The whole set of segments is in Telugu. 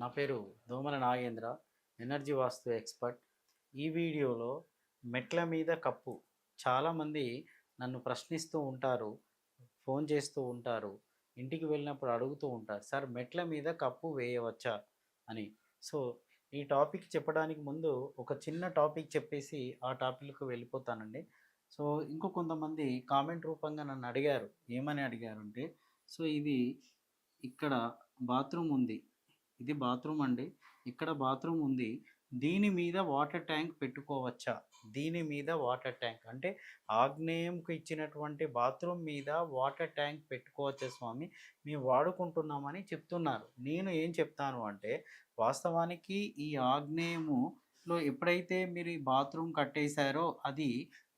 నా పేరు దోమల నాగేంద్ర ఎనర్జీ వాస్తు ఎక్స్పర్ట్. ఈ వీడియోలో మెట్ల మీద కప్పు. చాలామంది నన్ను ప్రశ్నిస్తూ ఉంటారు ఫోన్ చేస్తూ ఉంటారు ఇంటికి వెళ్ళినప్పుడు అడుగుతూ ఉంటారు సార్ మెట్ల మీద కప్పు వేయవచ్చా? అని. సో ఈ టాపిక్ చెప్పడానికి ముందు ఒక చిన్న టాపిక్ చెప్పేసి ఆ టాపిక్కి వెళ్ళిపోతానండి. సో ఇంకో కొంతమంది కామెంట్ రూపంగా నన్ను అడిగారు. ఏమని అడిగారు అంటే సో ఇది ఇక్కడ బాత్రూమ్ ఉంది. ఇది బాత్రూమ్ అండి. ఇక్కడ బాత్రూమ్ ఉంది. దీని మీద వాటర్ ట్యాంక్ పెట్టుకోవచ్చా? దీని మీద వాటర్ ట్యాంక్. అంటే ఆగ్నేయంకు ఇచ్చినటువంటి బాత్రూమ్ మీద వాటర్ ట్యాంక్ పెట్టుకోవచ్చా స్వామి? మేము వాడుకుంటున్నామని చెప్తున్నారు. నేను ఏం చెప్తాను అంటే వాస్తవానికి ఈ ఆగ్నేయములో ఎప్పుడైతే మీరు ఈ బాత్రూమ్ కట్టేశారో అది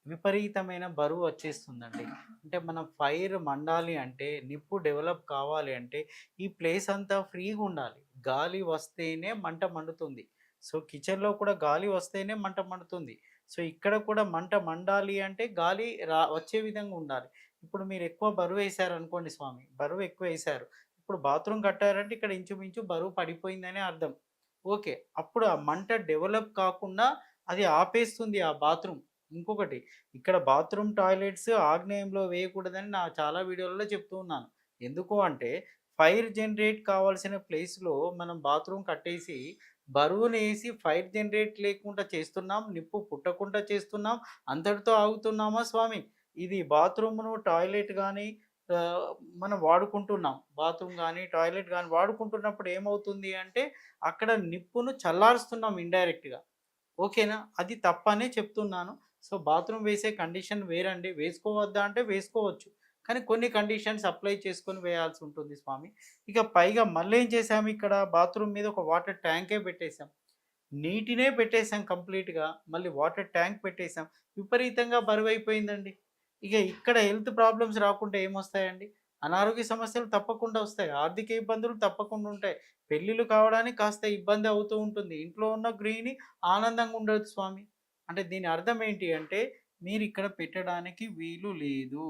విపరీతమైన బరువు వచ్చేస్తుందండి. అంటే మనం ఫైర్ మండాలి అంటే నిప్పు డెవలప్ కావాలి అంటే ఈ ప్లేస్ అంతా ఫ్రీగా ఉండాలి. గాలి వస్తేనే మంట మండుతుంది. సో కిచెన్లో కూడా గాలి వస్తేనే మంట మండుతుంది. సో ఇక్కడ కూడా మంట మండాలి అంటే గాలి రా వచ్చే విధంగా ఉండాలి. ఇప్పుడు మీరు ఎక్కువ బరువు వేశారు అనుకోండి స్వామి బరువు ఎక్కువ వేశారు ఇప్పుడు బాత్రూమ్ కట్టారంటే ఇక్కడ ఇంచుమించు బరువు పడిపోయిందనే అర్థం. ఓకే అప్పుడు ఆ మంట డెవలప్ కాకుండా అది ఆపేస్తుంది ఆ బాత్రూమ్. ఇంకొకటి ఇక్కడ బాత్రూమ్ టాయిలెట్స్ ఆగ్నేయంలో వేయకూడదని నా చాలా వీడియోలలో చెప్తూ ఉన్నాను. ఎందుకు అంటే ఫైర్ జనరేట్ కావాల్సిన ప్లేస్లో మనం బాత్రూమ్ కట్టేసి బరువుని వేసి ఫైర్ జనరేట్ లేకుండా చేస్తున్నాం నిప్పు పుట్టకుండా చేస్తున్నాం అంతటితో ఆగుతున్నామా స్వామి? ఇది బాత్రూమ్ను టాయిలెట్ కానీ మనం వాడుకుంటున్నాం. బాత్రూమ్ కానీ టాయిలెట్ కానీ వాడుకుంటున్నప్పుడు ఏమవుతుంది అంటే అక్కడ నిప్పును చల్లారుస్తున్నాం ఇండైరెక్ట్గా. ఓకేనా? అది తప్పనే చెప్తున్నాను. సో బాత్రూమ్ వేసే కండిషన్ వేరండి. వేసుకోవద్దా అంటే వేసుకోవచ్చు. కానీ కొన్ని కండిషన్స్ అప్లై చేసుకొని వేయాల్సి ఉంటుంది స్వామి. ఇక పైగా మళ్ళీ ఏం చేసాము ఇక్కడ? బాత్రూమ్ మీద ఒక వాటర్ ట్యాంకే పెట్టేశాం. నీటినే పెట్టేశాం కంప్లీట్గా. మళ్ళీ వాటర్ ట్యాంక్ పెట్టేశాం. విపరీతంగా బరువు అయిపోయిందండి ఇక ఇక్కడ హెల్త్ ప్రాబ్లమ్స్ రాకుండా ఏమొస్తాయండి? అనారోగ్య సమస్యలు తప్పకుండా వస్తాయి. ఆర్థిక ఇబ్బందులు తప్పకుండా ఉంటాయి. పెళ్ళిళ్ళు కావడానికి కాస్త ఇబ్బంది అవుతూ ఉంటుంది. ఇంట్లో ఉన్న గృహిణి ఆనందంగా ఉండదు స్వామి. అంటే దీని అర్థం ఏంటి అంటే మీరు ఇక్కడ పెట్టడానికి వీలు లేదు.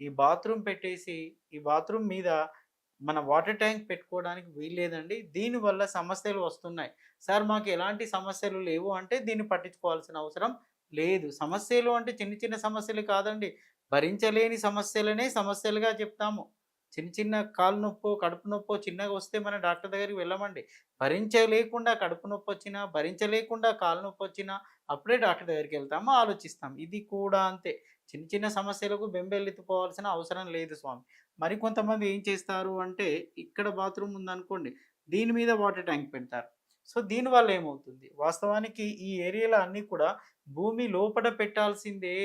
ఈ బాత్రూమ్ పెట్టేసి ఈ బాత్రూమ్ మీద మన వాటర్ ట్యాంక్ పెట్టుకోవడానికి వీలు లేదండి దీనివల్ల సమస్యలు వస్తున్నాయి. సార్ మాకు ఎలాంటి సమస్యలు లేవు అంటే దీన్ని పట్టించుకోవాల్సిన అవసరం లేదు. సమస్యలు అంటే చిన్న చిన్న సమస్యలు కాదండి. భరించలేని సమస్యలనే సమస్యలుగా చెప్తాము. చిన్న చిన్న కాలు నొప్పో కడుపు నొప్పో చిన్నగా వస్తే మన డాక్టర్ దగ్గరికి వెళ్ళమండి. భరించలేకుండా కడుపు నొప్పి వచ్చినా భరించలేకుండా కాలు నొప్పి వచ్చినా అప్పుడే డాక్టర్ దగ్గరికి వెళ్తాము ఆలోచిస్తాం. ఇది కూడా అంతే. చిన్న చిన్న సమస్యలకు బెంబెల్లెత్తిపోవాల్సిన అవసరం లేదు స్వామి. మరి కొంతమంది ఏం చేస్తారు అంటే ఇక్కడ బాత్రూమ్ ఉందనుకోండి దీని మీద వాటర్ ట్యాంక్ పెడతారు. సో దీనివల్ల ఏమవుతుంది? వాస్తవానికి ఈ ఏరియాలో అన్నీ కూడా భూమి లోపల పెట్టాల్సిందే.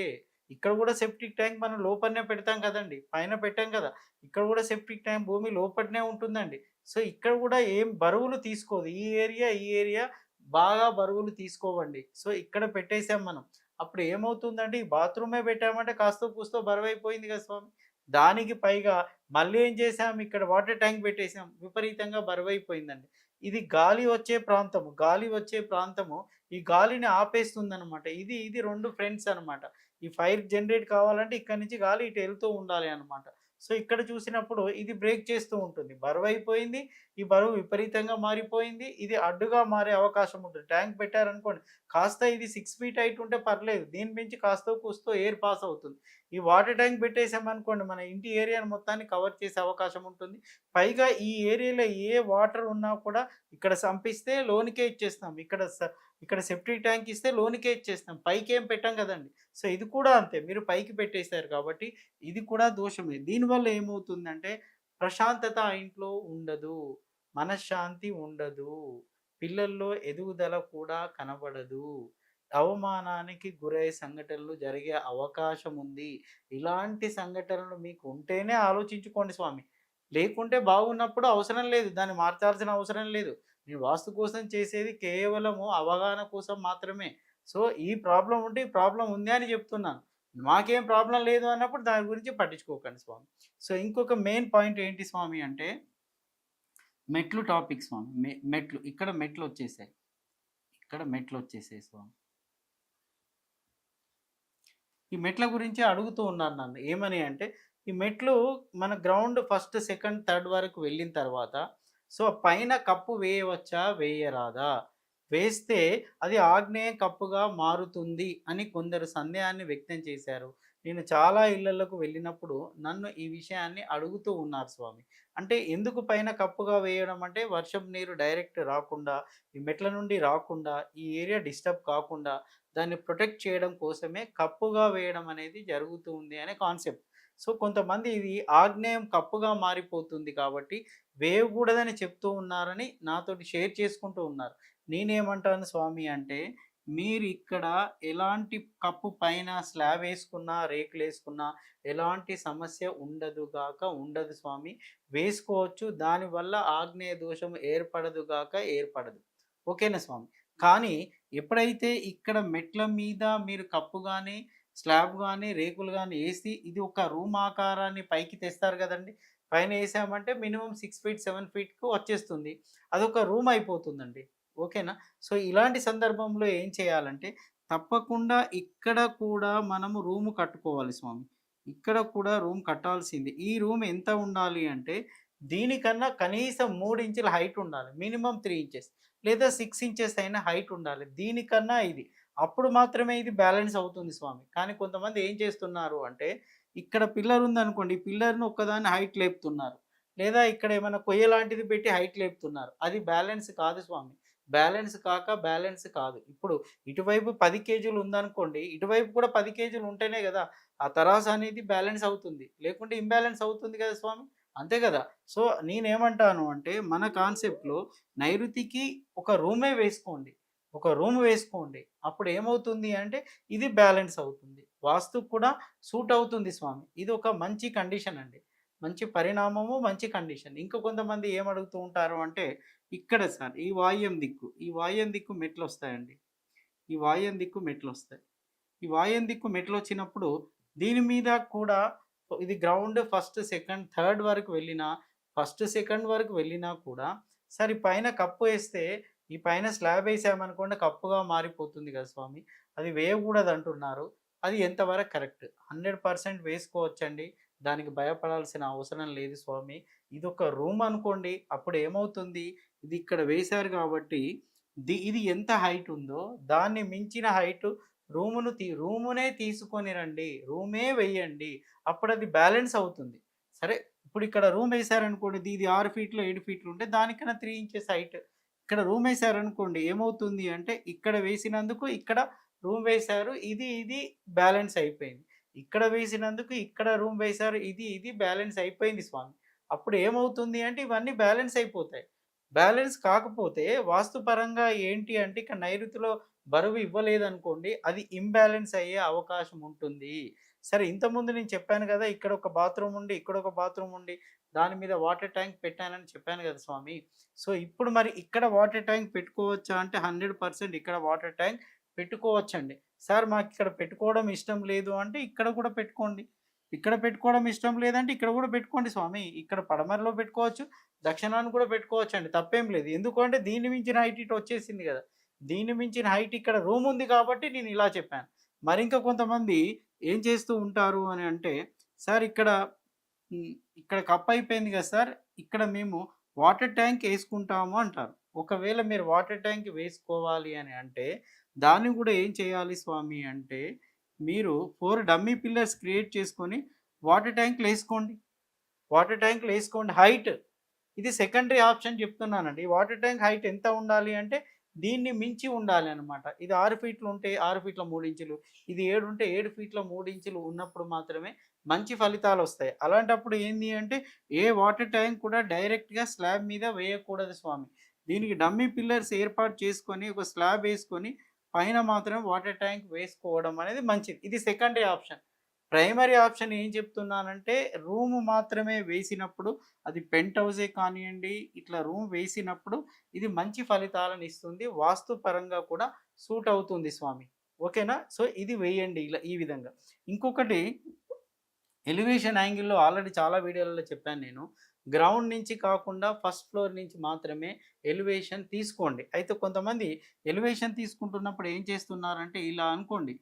ఇక్కడ కూడా సెప్టిక్ ట్యాంక్ మనం లోపలనే పెడతాం కదండి పైన పెట్టాం కదా ఇక్కడ కూడా సెప్టిక్ ట్యాంక్ భూమి లోపలనే ఉంటుందండి. సో ఇక్కడ కూడా ఏం బరువులు తీసుకోదు ఈ ఏరియా ఈ ఏరియా బాగా బరువులు తీసుకోవండి. సో ఇక్కడ పెట్టేసాం మనం. అప్పుడు ఏమవుతుందంటే ఈ బాత్రూమే పెట్టామంటే కాస్త కూస్తో బరువు అయిపోయింది కదా స్వామి. దానికి పైగా మళ్ళీ ఏం చేసాం ఇక్కడ వాటర్ ట్యాంక్ పెట్టేసాం విపరీతంగా బరువు అయిపోయిందండి ఇది గాలి వచ్చే ప్రాంతము గాలి వచ్చే ప్రాంతము ఈ గాలిని ఆపేస్తుంది అనమాట ఇది ఇది రెండు ఫ్రెండ్స్ అనమాట ఈ ఫైర్ జనరేట్ కావాలంటే ఇక్కడ నుంచి గాలి ఇటు వెళ్తూ ఉండాలి అనమాట సో ఇక్కడ చూసినప్పుడు ఇది బ్రేక్ చేస్తూ ఉంటుంది. బరువు అయిపోయింది ఈ బరువు విపరీతంగా మారిపోయింది ఇది అడ్డుగా మారే అవకాశం ఉంటుంది. ట్యాంక్ పెట్టారనుకోండి కాస్త ఇది సిక్స్ ఫీట్ హైట్ ఉంటే పర్లేదు దీని మించి కాస్త కూస్తో ఎయిర్ పాస్ అవుతుంది. ఈ వాటర్ ట్యాంక్ పెట్టేసామనుకోండి మన ఇంటి ఏరియాను మొత్తాన్ని కవర్ చేసే అవకాశం ఉంటుంది. పైగా ఈ ఏరియాలో ఏ వాటర్ ఉన్నా కూడా ఇక్కడ సంపిస్తే లోనికే ఇచ్చేస్తాం. ఇక్కడ ఇక్కడ సెప్టిక్ ట్యాంక్ ఇస్తే లోనికే ఇచ్చేస్తాం. పైకి ఏం పెట్టాం కదండి. సో ఇది కూడా అంతే. మీరు పైకి పెట్టేశారు కాబట్టి ఇది కూడా దోషమే. దీనివల్ల ఏమవుతుందంటే ప్రశాంతత ఆ ఇంట్లో ఉండదు. మనశ్శాంతి ఉండదు. పిల్లల్లో ఎదుగుదల కూడా కనబడదు. అవమానానికి గురయ్యే సంఘటనలు జరిగే అవకాశం ఉంది ఇలాంటి సంఘటనలు మీకు ఉంటేనే ఆలోచించుకోండి స్వామి. లేకుంటే బాగున్నప్పుడు అవసరం లేదు. దాన్ని మార్చాల్సిన అవసరం లేదు. నేను వాస్తు కోసం చేసేది కేవలము అవగాహన కోసం మాత్రమే. సో ఈ ప్రాబ్లం ఉంటే ఈ ప్రాబ్లం ఉంది అని చెప్తున్నాను. మాకేం ప్రాబ్లం లేదు అన్నప్పుడు దాని గురించి పట్టించుకోకండి స్వామి. సో ఇంకొక మెయిన్ పాయింట్ ఏంటి స్వామి అంటే మెట్లు టాపిక్ స్వామి. మె మెట్లు. ఇక్కడ మెట్లు వచ్చేసాయి. ఇక్కడ మెట్లు వచ్చేసాయి స్వామి. ఈ మెట్ల గురించి అడుగుతూ ఉన్నారు నన్ను. ఏమని అంటే ఈ మెట్లు మన గ్రౌండ్ ఫస్ట్ సెకండ్ థర్డ్ వరకు వెళ్ళిన తర్వాత సో పైన కప్పు వేయవచ్చా? వేయరాదా? వేస్తే అది ఆగ్నేయ కప్పుగా మారుతుంది అని కొందరు సందేహాన్ని వ్యక్తం చేశారు. నేను చాలా ఇళ్ళలకు వెళ్ళినప్పుడు నన్ను ఈ విషయాన్ని అడుగుతూ ఉన్నారు స్వామి. అంటే ఎందుకు పైన కప్పుగా వేయడం అంటే వర్షం నీరు డైరెక్ట్ రాకుండా ఈ మెట్ల నుండి రాకుండా ఈ ఏరియా డిస్టర్బ్ కాకుండా దాన్ని ప్రొటెక్ట్ చేయడం కోసమే కప్పుగా వేయడం అనేది జరుగుతూ ఉంది అనే కాన్సెప్ట్. సో కొంతమంది ఇది ఆగ్నేయం కప్పుగా మారిపోతుంది కాబట్టి వేయకూడదని చెప్తూ ఉన్నారని నాతోటి షేర్ చేసుకుంటూ ఉన్నారు. నేనేమంటాను స్వామి అంటే మీరు ఇక్కడ ఎలాంటి కప్పు పైన స్లాబ్ వేసుకున్నా రేకులు వేసుకున్నా ఎలాంటి సమస్య ఉండదు గాక ఉండదు స్వామి. వేసుకోవచ్చు దానివల్ల ఆగ్నేయ దోషం ఏర్పడదు గాక ఏర్పడదు. ఓకేనా స్వామి? కానీ ఎప్పుడైతే ఇక్కడ మెట్ల మీద మీరు కప్పు కానీ స్లాబ్ కానీ రేకులు కానీ వేసి ఇది ఒక రూమ్ ఆకారాన్ని పైకి తెస్తారు కదండి. పైన వేసామంటే మినిమం సిక్స్ ఫీట్ సెవెన్ ఫీట్కు వచ్చేస్తుంది. అదొక రూమ్ అయిపోతుందండి. ఓకేనా? సో ఇలాంటి సందర్భంలో ఏం చేయాలంటే తప్పకుండా ఇక్కడ కూడా మనము రూమ్ కట్టుకోవాలి స్వామి. ఇక్కడ కూడా రూమ్ కట్టాల్సింది. ఈ రూమ్ ఎంత ఉండాలి అంటే దీనికన్నా కనీసం మూడు ఇంచుల హైట్ ఉండాలి. మినిమం త్రీ ఇంచెస్ లేదా సిక్స్ ఇంచెస్ అయినా హైట్ ఉండాలి. దీనికన్నా ఇది. అప్పుడు మాత్రమే ఇది బ్యాలెన్స్ అవుతుంది స్వామి. కానీ కొంతమంది ఏం చేస్తున్నారు అంటే ఇక్కడ పిల్లర్ ఉందనుకోండి ఈ పిల్లర్ను ఒక్కదాన్ని హైట్ లేపుతున్నారు. లేదా ఇక్కడ ఏమైనా కొయ్య లాంటిది పెట్టి హైట్ లేపుతున్నారు. అది బ్యాలెన్స్ కాదు స్వామి. బ్యాలెన్స్ కాక బ్యాలెన్స్ కాదు. ఇప్పుడు ఇటువైపు పది కేజీలు ఉందనుకోండి ఇటువైపు కూడా పది కేజీలు ఉంటేనే కదా ఆ తరాస అనేది బ్యాలెన్స్ అవుతుంది. లేకుంటే ఇంబ్యాలెన్స్ అవుతుంది కదా స్వామి? అంతే కదా. సో నేనేమంటాను అంటే మన కాన్సెప్ట్లో నైరుతికి ఒక రూమే వేసుకోండి. ఒక రూమ్ వేసుకోండి. అప్పుడు ఏమవుతుంది అంటే ఇది బ్యాలెన్స్ అవుతుంది. వాస్తు కూడా సూట్ అవుతుంది స్వామి. ఇది ఒక మంచి కండిషన్ అండి. మంచి పరిణామము మంచి కండిషన్. ఇంకా కొంతమంది ఏమడుగుతూ ఉంటారు అంటే ఇక్కడ సార్ ఈ వాయుం దిక్కు ఈ వాయుం దిక్కు మెట్లు వస్తాయండి ఈ వాయుం దిక్కు మెట్లు వస్తాయి ఈ వాయుం దిక్కు మెట్లు వచ్చినప్పుడు దీని మీద కూడా ఇది గ్రౌండ్ ఫస్ట్ సెకండ్ థర్డ్ వరకు వెళ్ళినా ఫస్ట్ సెకండ్ వరకు వెళ్ళినా కూడా సరే పైన కప్పు వేస్తే ఈ పైన స్లాబ్ వేసామనుకోండి కప్పుగా మారిపోతుంది కదా స్వామి. అది వేయకూడదు అంటున్నారు అది ఎంతవరకు కరెక్ట్? హండ్రెడ్ పర్సెంట్ వేసుకోవచ్చండి. దానికి భయపడాల్సిన అవసరం లేదు స్వామి. ఇది ఒక రూమ్ అనుకోండి అప్పుడు ఏమవుతుంది? ఇది ఇక్కడ వేశారు కాబట్టి ది ఇది ఎంత హైట్ ఉందో దాన్ని మించిన హైట్ రూమును తీ రూమునే తీసుకొని రండి రూమే వేయండి అప్పుడు అది బ్యాలెన్స్ అవుతుంది. సరే ఇప్పుడు ఇక్కడ రూమ్ వేశారనుకోండి ఇది ఆరు ఫీట్లు ఏడు ఫీట్లు ఉంటే దానికన్నా త్రీ ఇంచెస్ హైట్. ఇక్కడ రూమ్ వేశారనుకోండి ఏమవుతుంది అంటే ఇక్కడ వేసినందుకు ఇక్కడ రూమ్ వేశారు ఇది ఇది బ్యాలెన్స్ అయిపోయింది. ఇక్కడ వేసినందుకు ఇక్కడ రూమ్ వేశారు ఇది ఇది బ్యాలెన్స్ అయిపోయింది స్వామి. అప్పుడు ఏమవుతుంది అంటే ఇవన్నీ బ్యాలెన్స్ అయిపోతాయి. బ్యాలెన్స్ కాకపోతే వాస్తుపరంగా ఏంటి అంటే ఇక నైరుతిలో బరువు ఇవ్వలేదనుకోండి అది ఇంబ్యాలెన్స్ అయ్యే అవకాశం ఉంటుంది. సరే ఇంతకుముందు నేను చెప్పాను కదా ఇక్కడ ఒక బాత్రూమ్ ఉండి ఇక్కడ ఒక బాత్రూమ్ ఉండి దాని మీద వాటర్ ట్యాంక్ పెట్టానని చెప్పాను కదా స్వామి. సో ఇప్పుడు మరి ఇక్కడ వాటర్ ట్యాంక్ పెట్టుకోవచ్చా అంటే హండ్రెడ్ పర్సెంట్ ఇక్కడ వాటర్ ట్యాంక్ పెట్టుకోవచ్చండి. సార్ మాకు ఇక్కడ పెట్టుకోవడం ఇష్టం లేదు అంటే ఇక్కడ కూడా పెట్టుకోండి. ఇక్కడ పెట్టుకోవడం ఇష్టం లేదంటే ఇక్కడ కూడా పెట్టుకోండి స్వామి. ఇక్కడ పడమరలో పెట్టుకోవచ్చు దక్షిణాన్ని కూడా పెట్టుకోవచ్చు అండి తప్పేం లేదు. ఎందుకంటే దీన్ని మించిన హైట్ ఇటు వచ్చేసింది కదా. దీన్ని మించిన హైట్ ఇక్కడ రూమ్ ఉంది కాబట్టి నేను ఇలా చెప్పాను. మరి ఇంకా కొంతమంది ఏం చేస్తూ ఉంటారు అని అంటే సార్ ఇక్కడ ఇక్కడ కప్ అయిపోయింది కదా సార్ ఇక్కడ మేము వాటర్ ట్యాంక్ వేసుకుంటాము అంటారు. ఒకవేళ మీరు వాటర్ ట్యాంక్ వేసుకోవాలి అని అంటే దాన్ని కూడా ఏం చేయాలి స్వామి అంటే మీరు ఫోర్ డమ్మీ పిల్లర్స్ క్రియేట్ చేసుకొని వాటర్ ట్యాంక్లు వేసుకోండి. వాటర్ ట్యాంక్లు వేసుకోండి. హైట్ ఇది సెకండరీ ఆప్షన్ చెప్తున్నానండి. వాటర్ ట్యాంక్ హైట్ ఎంత ఉండాలి అంటే దీన్ని మించి ఉండాలి అనమాట ఇది ఆరు ఫీట్లు ఉంటే ఆరు ఫీట్ల మూడు ఇంచులు ఇది ఏడు ఉంటే ఏడు ఫీట్ల మూడు ఇంచులు ఉన్నప్పుడు మాత్రమే మంచి ఫలితాలు వస్తాయి. అలాంటప్పుడు ఏంది అంటే ఏ వాటర్ ట్యాంక్ కూడా డైరెక్ట్గా స్లాబ్ మీద వేయకూడదు స్వామి. దీనికి డమ్మీ పిల్లర్స్ ఏర్పాటు చేసుకొని ఒక స్లాబ్ వేసుకొని పైన మాత్రం వాటర్ ట్యాంక్ వేసుకోవడం అనేది మంచిది. ఇది సెకండరీ ఆప్షన్. ప్రైమరీ ఆప్షన్ ఏం చెప్తున్నానంటే రూమ్ మాత్రమే వేసినప్పుడు అది పెంట్ హౌసే కానివ్వండి ఇట్లా రూమ్ వేసినప్పుడు ఇది మంచి ఫలితాలను ఇస్తుంది. వాస్తుపరంగా కూడా సూట్ అవుతుంది స్వామి. ఓకేనా? సో ఇది వేయండి ఇలా ఈ విధంగా. ఇంకొకటి ఎలివేషన్ యాంగిల్లో ఆల్రెడీ చాలా వీడియోలలో చెప్పాను నేను. గ్రౌండ్ నుంచి కాకుండా ఫస్ట్ ఫ్లోర్ నుంచి మాత్రమే ఎలివేషన్ తీసుకోండి. అయితే కొంతమంది ఎలివేషన్ తీసుకుంటున్నప్పుడు ఏం చేస్తున్నారంటే ఇలా అనుకోండి.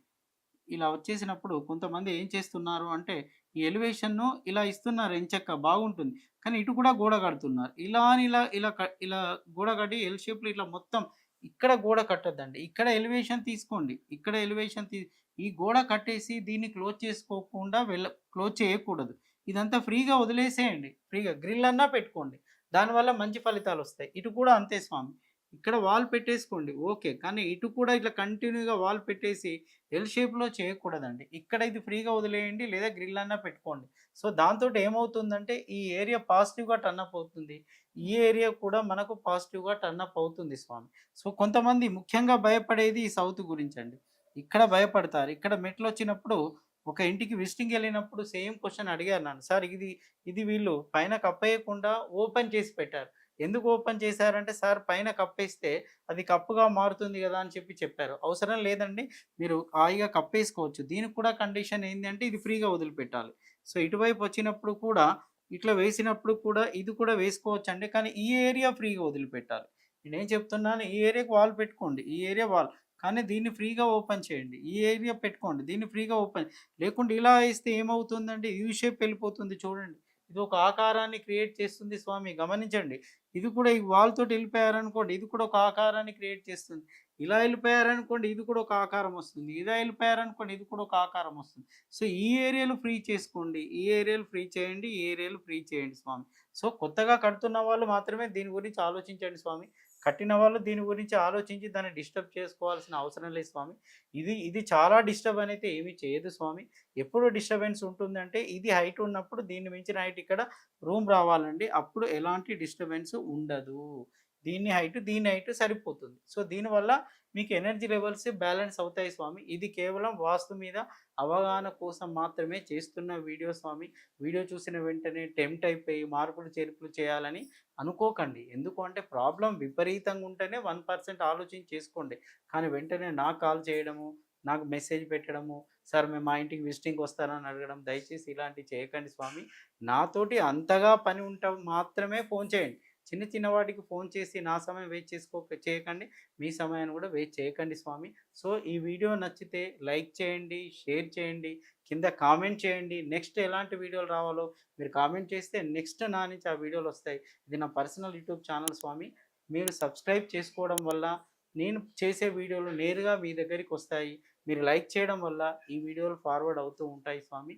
ఇలా వచ్చేసినప్పుడు కొంతమంది ఏం చేస్తున్నారు అంటే ఈ ఎలివేషన్ను ఇలా ఇస్తున్నారు ఎంచక్క బాగుంటుంది. కానీ ఇటు కూడా గోడ కడుతున్నారు. ఇలా అని ఇలా ఇలా ఇలా గోడ కట్టి ఎల్ షేప్లో ఇట్లా మొత్తం ఇక్కడ గోడ కట్టద్దండి. ఇక్కడ ఎలివేషన్ తీసుకోండి. ఇక్కడ ఎలివేషన్ తీ ఈ గోడ కట్టేసి దీన్ని క్లోజ్ చేసుకోకుండా వెళ్ళ క్లోజ్ చేయకూడదు. ఇదంతా ఫ్రీగా వదిలేసేయండి. ఫ్రీగా గ్రిల్ అన్నా పెట్టుకోండి. దానివల్ల మంచి ఫలితాలు వస్తాయి. ఇటు కూడా అంతే స్వామి. ఇక్కడ వాల్ పెట్టేసుకోండి. ఓకే. కానీ ఇటు కూడా ఇట్లా కంటిన్యూగా వాల్ పెట్టేసి ఎల్ షేప్లో చేయకూడదండి. ఇక్కడ ఇది ఫ్రీగా వదిలేయండి లేదా గ్రిల్ అన్నా పెట్టుకోండి. సో దాంతో ఏమవుతుందంటే ఈ ఏరియా పాజిటివ్గా టర్న్ అప్ అవుతుంది. ఈ ఏరియా కూడా మనకు పాజిటివ్గా టర్న్ అప్ అవుతుంది స్వామి. సో కొంతమంది ముఖ్యంగా భయపడేది ఈ సౌత్ గురించి అండి. ఇక్కడ భయపడతారు. ఇక్కడ మెట్లు వచ్చినప్పుడు ఒక ఇంటికి విజిటింగ్ వెళ్ళినప్పుడు సేమ్ క్వశ్చన్ అడిగారు నన్ను. సార్ ఇది ఇది వీళ్ళు పైన కప్పేయకుండా ఓపెన్ చేసి పెట్టారు. ఎందుకు ఓపెన్ చేశారంటే సార్ పైన కప్పేస్తే అది కప్పుగా మారుతుంది కదా అని చెప్పి చెప్పారు. అవసరం లేదండి మీరు హాయిగా కప్పేసుకోవచ్చు. దీనికి కూడా కండిషన్ ఏంటంటే ఇది ఫ్రీగా వదిలిపెట్టాలి. సో ఇటువైపు వచ్చినప్పుడు కూడా ఇట్లా వేసినప్పుడు కూడా ఇది కూడా వేసుకోవచ్చు అండి కానీ ఈ ఏరియా ఫ్రీగా వదిలిపెట్టాలి. నేనేం చెప్తున్నాను ఈ ఏరియాకి వాల్ పెట్టుకోండి. ఈ ఏరియా వాల్ కానీ దీన్ని ఫ్రీగా ఓపెన్ చేయండి. ఈ ఏరియా పెట్టుకోండి. దీన్ని ఫ్రీగా ఓపెన్ లేకుంటే ఇలా వేస్తే ఏమవుతుందంటే యూ షేప్ వెళ్ళిపోతుంది చూడండి. ఇది ఒక ఆకారాన్ని క్రియేట్ చేస్తుంది స్వామి గమనించండి. ఇది కూడా ఈ వాల్ తోటి వెళ్ళిపోయారనుకోండి ఇది కూడా ఒక ఆకారాన్ని క్రియేట్ చేస్తుంది. ఇలా వెళ్ళిపోయారనుకోండి ఇది కూడా ఒక ఆకారం వస్తుంది. ఇలా వెళ్ళిపోయారనుకోండి ఇది కూడా ఒక ఆకారం వస్తుంది. సో ఈ ఏరియాలు ఫ్రీ చేసుకోండి. ఈ ఏరియాలు ఫ్రీ చేయండి. ఈ ఏరియాలు ఫ్రీ చేయండి స్వామి. సో కొత్తగా కడుతున్న వాళ్ళు మాత్రమే దీని గురించి ఆలోచించండి స్వామి. కట్టిన వాళ్ళు దీని గురించి ఆలోచించి దాన్ని డిస్టర్బ్ చేసుకోవాల్సిన అవసరం లేదు స్వామి. ఇది ఇది చాలా డిస్టర్బ్ అనేది ఏమీ చేయదు స్వామి. ఎప్పుడు డిస్టర్బెన్స్ ఉంటుందంటే ఇది హైట్ ఉన్నప్పుడు దీన్ని మించిన హైట్ ఇక్కడ రూమ్ రావాలండి. అప్పుడు ఎలాంటి డిస్టర్బెన్స్ ఉండదు. దీని హైట్ దీని హైట్ సరిపోతుంది. సో దీనివల్ల మీకు ఎనర్జీ లెవెల్స్ బ్యాలెన్స్ అవుతాయి స్వామి. ఇది కేవలం వాస్తు మీద అవగాహన కోసం మాత్రమే చేస్తున్న వీడియో స్వామి. వీడియో చూసిన వెంటనే టెంప్ట్ అయిపోయి మార్పులు చేర్పులు చేయాలని అనుకోకండి. ఎందుకు అంటే ప్రాబ్లం విపరీతంగా ఉంటేనే వన్ పర్సెంట్ ఆలోచించి చేసుకోండి. కానీ వెంటనే నాకు కాల్ చేయడము నాకు మెసేజ్ పెట్టడము సార్ మేము మా ఇంటికి విజిటింగ్ వస్తారని అడగడం దయచేసి ఇలాంటివి చేయకండి స్వామి. నాతోటి అంతగా పని ఉంటా మాత్రమే ఫోన్ చేయండి. చిన్న చిన్న వాటికి ఫోన్ చేసి నా సమయం వెయిట్ చేసుకో చేయకండి. మీ సమయాన్ని కూడా వెయిట్ చేయకండి స్వామి. సో ఈ వీడియో నచ్చితే లైక్ చేయండి షేర్ చేయండి కింద కామెంట్ చేయండి. నెక్స్ట్ ఎలాంటి వీడియోలు రావాలో మీరు కామెంట్ చేస్తే నెక్స్ట్ నా నుంచి ఆ వీడియోలు వస్తాయి. ఇది నా పర్సనల్ యూట్యూబ్ ఛానల్ స్వామి. మీరు సబ్స్క్రైబ్ చేసుకోవడం వల్ల నేను చేసే వీడియోలు నేరుగా మీ దగ్గరికి వస్తాయి. మీరు లైక్ చేయడం వల్ల ఈ వీడియోలు ఫార్వర్డ్ అవుతూ ఉంటాయి స్వామి.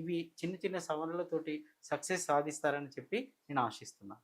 ఇవి చిన్న చిన్న సవరణలతోటి సక్సెస్ సాధిస్తారని చెప్పి నేను ఆశిస్తున్నాను.